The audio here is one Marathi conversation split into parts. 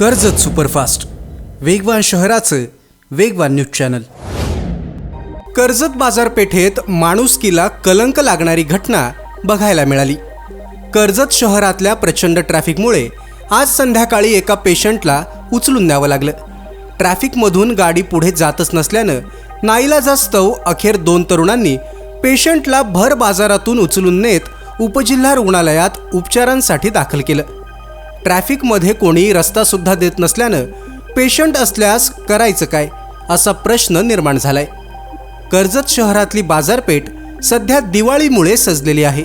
कर्जत सुपरफास्ट. वेगवान शहराचं वेगवान न्यूज चॅनल. कर्जत बाजारपेठेत माणुसकीला कलंक लागणारी घटना बघायला मिळाली. कर्जत शहरातल्या प्रचंड ट्रॅफिकमुळे आज संध्याकाळी एका पेशंटला उचलून न्यावं लागलं. ट्रॅफिकमधून गाडी पुढे जातच नसल्यानं नाईलाजास्तव अखेर दोन तरुणांनी पेशंटला भर बाजारातून उचलून नेत उपजिल्हा रुग्णालयात उपचारांसाठी दाखल केलं. ट्रॅफिकमध्ये कोणी रस्तासुद्धा देत नसल्यानं पेशंट असल्यास करायचं काय असा प्रश्न निर्माण झालाय. कर्जत शहरातली बाजारपेठ सध्या दिवाळीमुळे सजलेली आहे.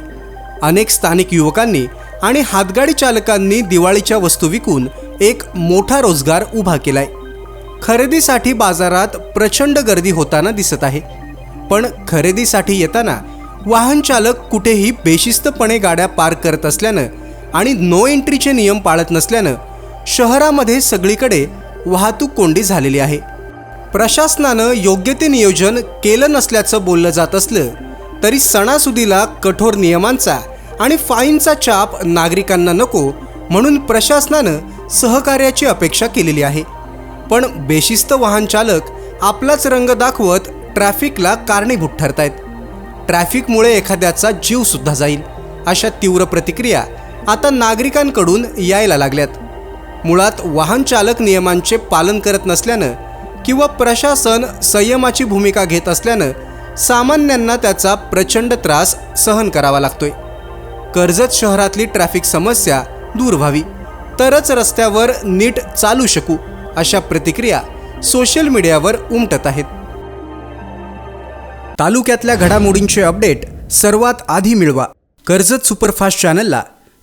अनेक स्थानिक युवकांनी आणि हातगाडी चालकांनी दिवाळीच्या वस्तू विकून एक मोठा रोजगार उभा केलाय. खरेदीसाठी बाजारात प्रचंड गर्दी होताना दिसत आहे. पण खरेदीसाठी येताना वाहन चालक कुठेही बेशिस्तपणे गाड्या पार्क करत असल्यानं आणि नो एंट्रीचे नियम पाळत नसल्यानं शहरामध्ये सगळीकडे वाहतूक कोंडी झालेली आहे. प्रशासनानं योग्य ते नियोजन केलं नसल्याचं बोललं जात असलं तरी सणासुदीला कठोर नियमांचा आणि फाईनचा चाप नागरिकांना नको म्हणून प्रशासनानं सहकार्याची अपेक्षा केलेली आहे. पण बेशिस्त वाहन चालक आपलाच रंग दाखवत ट्रॅफिकला कारणीभूत ठरतायत. ट्रॅफिकमुळे एखाद्याचा जीवसुद्धा जाईल अशा तीव्र प्रतिक्रिया आता नागरिकांकडून यायला लागल्यात. मुळात वाहन चालक नियमांचे पालन करत नसल्यानं किंवा प्रशासन संयमाची भूमिका घेत असल्यानं सामान्यांना त्याचा प्रचंड त्रास सहन करावा लागतोय. कर्जत शहरातली ट्रॅफिक समस्या दूर व्हावी. तरच रस्त्यावर नीट चालू शकू अशा प्रतिक्रिया सोशल मीडियावर उमटत आहेत. तालुक्यातल्या घडामोडींचे अपडेट सर्वात आधी मिळवा. कर्जत सुपरफास्ट चॅनलला